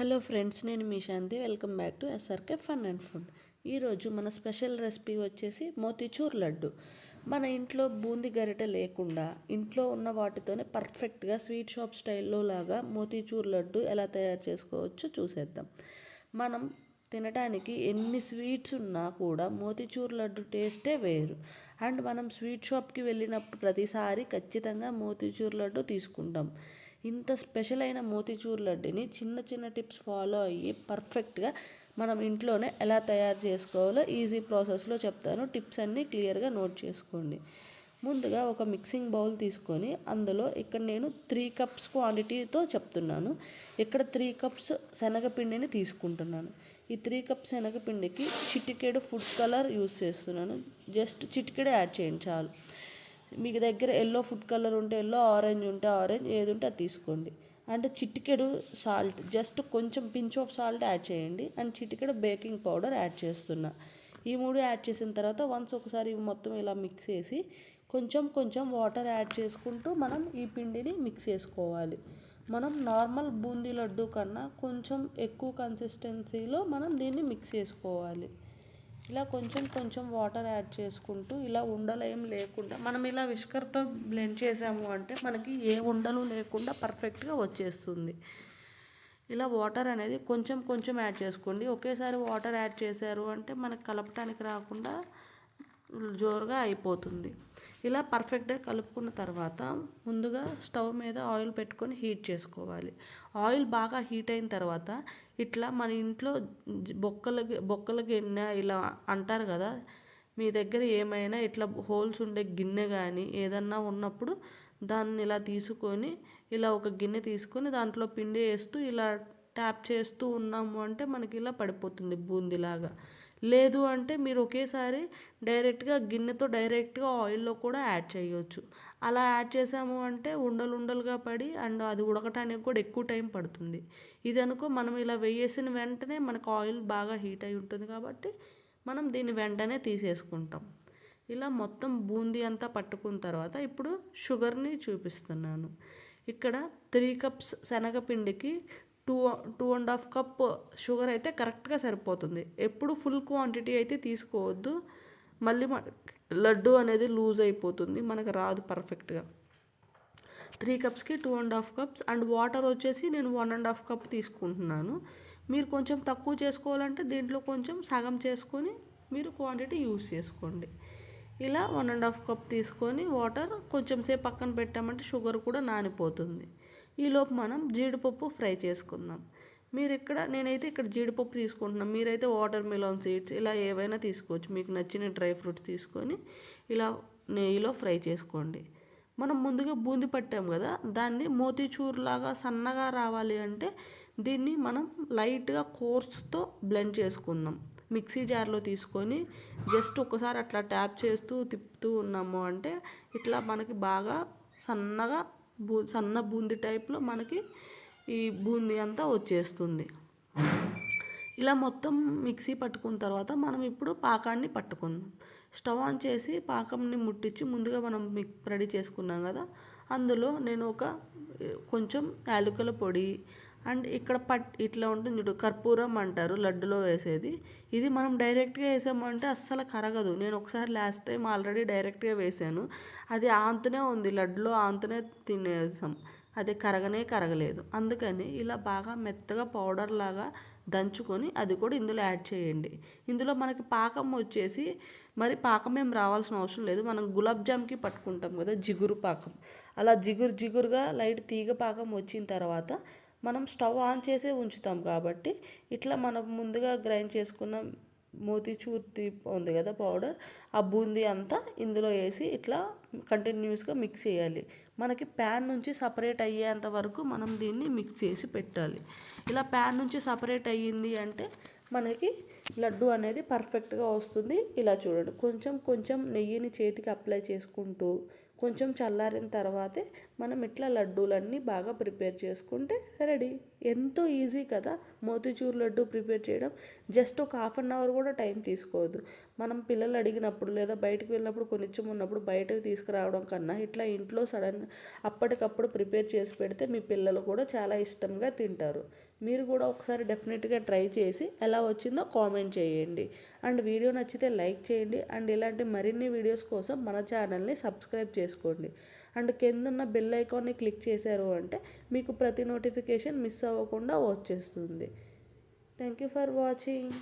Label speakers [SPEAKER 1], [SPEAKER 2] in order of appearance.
[SPEAKER 1] Hello friends నేను మీ Shanti. Welcome back to SRK fun and food. ఈరోజు మన special recipe వచ్చేసి మోతీచూర్ లడ్డు. మన ఇంట్లో బూంది గరిటె లేకుండా ఇంట్లో ఉన్న వాటితోనే పర్ఫెక్ట్గా స్వీట్ షాప్ స్టైల్లో లాగా మోతీచూర్ లడ్డు ఎలా తయారు చేసుకోవచ్చో చూసేద్దాం. మనం తినడానికి ఎన్ని స్వీట్స్ ఉన్నా కూడా మోతీచూర్ లడ్డు టేస్టే వేరు. అండ్ మనం స్వీట్ షాప్కి వెళ్ళినప్పుడు ప్రతిసారి ఖచ్చితంగా మోతీచూర్ లడ్డు తీసుకుంటాం. ఇంత స్పెషల్ అయిన మోతీచూర్ లడ్డుని చిన్న చిన్న టిప్స్ ఫాలో అయ్యి పర్ఫెక్ట్గా మనం ఇంట్లోనే ఎలా తయారు చేసుకోవాలో ఈజీ ప్రాసెస్లో చెప్తాను. టిప్స్ అన్నీ క్లియర్గా నోట్ చేసుకోండి. ముందుగా ఒక మిక్సింగ్ బౌల్ తీసుకొని అందులో ఇక్కడ నేను త్రీ కప్స్ క్వాంటిటీతో చెప్తున్నాను. ఇక్కడ త్రీ కప్స్ శనగపిండిని తీసుకుంటున్నాను. ఈ త్రీ కప్స్ శనగపిండికి చిటికెడు ఫుడ్ కలర్ యూస్ చేస్తున్నాను. జస్ట్ చిటికెడు యాడ్ చేయండి చాలు. మీకు దగ్గర ఎల్లో ఫుడ్ కలర్ ఉంటే ఎల్లో ఆరెంజ్ ఉంటే ఆరెంజ్ ఏది ఉంటే అది తీసుకోండి. అంటే చిటికెడు సాల్ట్ జస్ట్ కొంచెం పించ్ ఆఫ్ సాల్ట్ యాడ్ చేయండి. అండ్ చిటికెడు బేకింగ్ పౌడర్ యాడ్ చేస్తున్నా. ఈ మూడు యాడ్ చేసిన తర్వాత వన్స్ ఒకసారి మొత్తం ఇలా మిక్స్ చేసి కొంచెం కొంచెం వాటర్ యాడ్ చేసుకుంటూ మనం ఈ పిండిని మిక్స్ చేసుకోవాలి. మనం నార్మల్ బూందీ లడ్డు కన్నా కొంచెం ఎక్కువ కన్సిస్టెన్సీలో మనం దీన్ని మిక్స్ చేసుకోవాలి. ఇలా కొంచెం కొంచెం వాటర్ యాడ్ చేసుకుంటూ ఇలా ఉండలు ఏం లేకుండా మనం ఇలా విష్కర్తో బ్లెండ్ చేసాము అంటే మనకి ఏ ఉండలు లేకుండా పర్ఫెక్ట్గా వచ్చేస్తుంది. ఇలా వాటర్ అనేది కొంచెం కొంచెం యాడ్ చేసుకోండి. ఒకేసారి వాటర్ యాడ్ చేశారు అంటే మనకు కలపటానికి రాకుండా జోరుగా అయిపోతుంది. ఇలా పర్ఫెక్ట్గా కలుపుకున్న తర్వాత ముందుగా స్టవ్ మీద ఆయిల్ పెట్టుకొని హీట్ చేసుకోవాలి. ఆయిల్ బాగా హీట్ అయిన తర్వాత ఇట్లా మన ఇంట్లో బొక్కల బొక్కల గిన్నె ఇలా అంటారు కదా మీ దగ్గర ఏమైనా ఇట్లా హోల్స్ ఉండే గిన్నె కానీ ఏదన్నా ఉన్నప్పుడు దాన్ని ఇలా తీసుకొని ఇలా ఒక గిన్నె తీసుకొని దాంట్లో పిండి వేస్తూ ఇలా ట్యాప్ చేస్తూ ఉన్నాము అంటే మనకి ఇలా పడిపోతుంది బూందీలాగా. లేదు అంటే మీరు ఒకేసారి డైరెక్ట్గా గిన్నెతో డైరెక్ట్గా ఆయిల్లో కూడా యాడ్ చేయొచ్చు. అలా యాడ్ చేసాము అంటే ఉండలు ఉండలుగా పడి అండ్ అది ఉడకటానికి కూడా ఎక్కువ టైం పడుతుంది. ఇది అనుకో మనం ఇలా వేయేసిన వెంటనే మనకు ఆయిల్ బాగా హీట్ అయి ఉంటుంది కాబట్టి మనం దీన్ని వెంటనే తీసేసుకుంటాం. ఇలా మొత్తం బూందీ అంతా పట్టుకున్న తర్వాత ఇప్పుడు షుగర్ని చూపిస్తున్నాను. ఇక్కడ three cups శనగపిండికి two two and half cup sugar అయితే కరెక్ట్గా సరిపోతుంది. ఎప్పుడు ఫుల్ క్వాంటిటీ అయితే తీసుకోవద్దు. మళ్ళీ లడ్డు అనేది లూజ్ అయిపోతుంది. మనకు రాదు పర్ఫెక్ట్గా. Three కప్స్కి two and half cups and water వచ్చేసి నేను వన్ అండ్ హాఫ్ కప్ తీసుకుంటున్నాను. మీరు కొంచెం తక్కువ చేసుకోవాలంటే దీంట్లో కొంచెం సగం చేసుకొని మీరు క్వాంటిటీ యూస్ చేసుకోండి. ఇలా వన్ అండ్ హాఫ్ కప్ తీసుకొని వాటర్ కొంచెం సేపు పక్కన పెట్టామంటే షుగర్ కూడా నానిపోతుంది. ఈలోపు మనం జీడిపప్పు ఫ్రై చేసుకుందాం. మీరు ఇక్కడ నేనైతే ఇక్కడ జీడిపప్పు తీసుకుంటున్నాను మీరైతే వాటర్ మిలాన్ సీడ్స్ ఇలా ఏవైనా తీసుకోవచ్చు. మీకు నచ్చిన డ్రై ఫ్రూట్స్ తీసుకొని ఇలా నెయ్యిలో ఫ్రై చేసుకోండి. మనం ముందుగా బూంది పట్టాం కదా దాన్ని మోతీచూర్ లాగా సన్నగా రావాలి అంటే దీన్ని మనం లైట్గా కోర్స్తో బ్లెండ్ చేసుకుందాం. మిక్సీ జార్లో తీసుకొని జస్ట్ ఒకసారి అట్లా ట్యాప్ చేస్తూ తిప్పుతూ ఉన్నాము అంటే ఇట్లా మనకి బాగా సన్నగా బూ సన్న బూందీ టైప్లో మనకి ఈ బూందీ అంతా వచ్చేస్తుంది. ఇలా మొత్తం మిక్సీ పట్టుకున్న తర్వాత మనం ఇప్పుడు పాకాన్ని పట్టుకుందాం. స్టవ్ ఆన్ చేసి పాకంని ముట్టించి ముందుగా మనం మిక్ రెడీ చేసుకున్నాం కదా? అందులో నేను ఒక కొంచెం యాలకుల పొడి అండ్ ఇక్కడ పట్ ఇట్లా ఉంటుంది చూడు కర్పూరం అంటారు లడ్డులో వేసేది. ఇది మనం డైరెక్ట్గా వేసామంటే అస్సలు కరగదు. నేను ఒకసారి లాస్ట్ టైం ఆల్రెడీ డైరెక్ట్గా వేసాను. అది ఆంతనే ఉంది లడ్డులో ఆంతనే తినేసాం. అది కరగనే కరగలేదు. అందుకని ఇలా బాగా మెత్తగా పౌడర్ లాగా దంచుకొని అది కూడా ఇందులో యాడ్ చేయండి. ఇందులో మనకి పాకం వచ్చేసి మరి పాకం ఏం రావాల్సిన అవసరం లేదు. మనం గులాబ్ జామ్కి పట్టుకుంటాం కదా జిగురు పాకం. అలా జిగురు జిగురుగా లైట్ తీగ పాకం వచ్చిన తర్వాత మనం స్టవ్ ఆన్ చేసే ఉంచుతాం కాబట్టి ఇట్లా మనం ముందుగా గ్రైండ్ చేసుకున్న మోతీచూర్ ఉంది కదా పౌడర్ ఆ బూందీ అంతా ఇందులో వేసి ఇట్లా కంటిన్యూస్గా మిక్స్ చేయాలి. మనకి ప్యాన్ నుంచి సపరేట్ అయ్యేంత వరకు మనం దీన్ని మిక్స్ చేసి పెట్టాలి. ఇలా ప్యాన్ నుంచి సపరేట్ అయ్యింది అంటే మనకి లడ్డు అనేది పర్ఫెక్ట్గా వస్తుంది. ఇలా చూడండి కొంచెం కొంచెం నెయ్యిని చేతికి అప్లై చేసుకుంటూ కొంచెం చల్లారిన తర్వాతే మనం ఇట్లా లడ్డూలన్నీ బాగా ప్రిపేర్ చేసుకుంటే రెడీ. ఎంతో ఈజీ కదా మోతీచూర్ లడ్డు ప్రిపేర్ చేయడం. జస్ట్ ఒక హాఫ్ అన్ అవర్ కూడా టైం తీసుకోవద్దు. మనం పిల్లలు అడిగినప్పుడు లేదా బయటకు వెళ్ళినప్పుడు కొనిచ్చం ఉన్నప్పుడు బయటకు తీసుకురావడం కన్నా ఇట్లా ఇంట్లో సడన్ అప్పటికప్పుడు ప్రిపేర్ చేసి పెడితే మీ పిల్లలు కూడా చాలా ఇష్టంగా తింటారు. మీరు కూడా ఒకసారి డెఫినెట్గా ట్రై చేసి ఎలా వచ్చిందో కామెంట్ చేయండి. అండ్ వీడియో నచ్చితే లైక్ చేయండి. అండ్ ఇలాంటి మరిన్ని వీడియోస్ కోసం మన ఛానల్ని సబ్స్క్రైబ్ చేసుకోండి. అండ్ కింద ఉన్న బెల్ ఐకాన్ని క్లిక్ చేశారు అంటే మీకు ప్రతి నోటిఫికేషన్ మిస్ అవ్వకుండా వచ్చేస్తుంది. Thank you for watching.